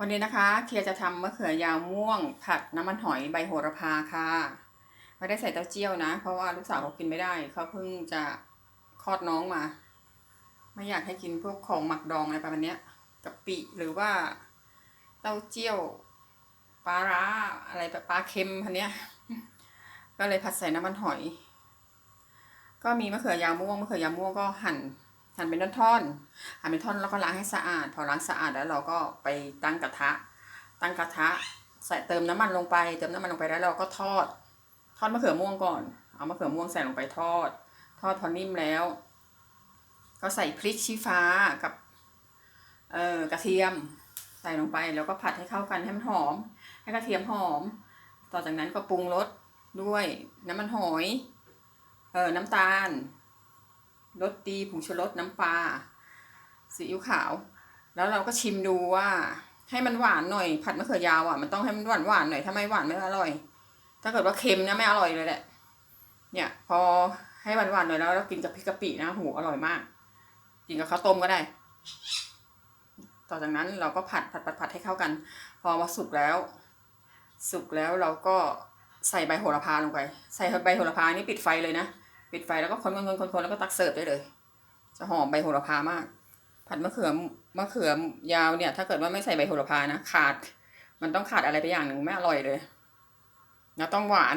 วันนี้นะคะเคลียร์จะทำมะเขือยาวม่วง ผัดน้ำมันหอยใบโหระพาค่ะไม่ได้ใส่เต้าเจี้ยวนะ เพราะว่าลูกสาวเขากินไม่ได้เขาเพิ่งจะคลอดน้องมา ไม่อยากให้กินพวกของหมักดองอะไรประมาณนี้กะปิหรือว่าเต้าเจี้ยวปลาร้าอะไรแบบปลาเค็มพันเนี้ย ก็เลยผัดใส่น้ำมันหอย ก็มีมะเขือยาวม่วงมะเขือยาวม่วงก็หั่น หั่นเป็นท่อนๆหั่นเป็นท่อนแล้วก็ล้างให้สะอาด พอล้างสะอาดแล้วเราก็ไปตั้งกระทะ ตั้งกระทะใส่เติมน้ำมันลงไป เติมน้ำมันลงไปแล้วเราก็ทอด ทอดมะเขือม่วงก่อน เอามะเขือม่วงใส่ลงไปทอด ทอดพอนิ่มแล้ว ก็ใส่พริกชี้ฟ้ากับเอ่อกระเทียมใส่ลงไปแล้วก็ผัดให้เข้ากันให้มันหอม ให้กระเทียมหอม ต่อจากนั้นก็ปรุงรสด้วยน้ำมันหอย เอ่อน้ำตาล รสดีผงชูรสน้ำปลาซีอิ๊วขาว แล้วเราก็ชิมดูว่า ให้มันหวานหน่อย ผัดมะเขือยาวอะมันต้องให้มันหวานหวานหน่อยถ้าไม่หวานไม่อร่อย ถ้าเกิดว่าเค็มนี่ยไม่อร่อยเลยแหละ เนี่ย พอให้หวานหวานหน่อยแล้วเรากินกับพริกกะปินะหูอร่อยมากกินกับข้าวต้มก็ได้ ต่อจากนั้นเราก็ผัดผัดผัดผัดให้เข้ากัน พอมาสุกแล้ว สุกแล้วเราก็ใส่ใบโหระพาลงไป ใส่ใบโหระพานี่ปิดไฟเลยนะ ปิดไฟแล้วก็คนคนคนคนแล้วก็ตักเสิร์ฟได้เลย จะหอมใบโหระพามาก ผัดมะเขือมะเขือยาวเนี่ย ถ้าเกิดว่าไม่ใส่ใบโหระพานะขาด มันต้องขาดอะไรไปอย่างหนึ่งไม่อร่อยเลยแล้วต้องหวาน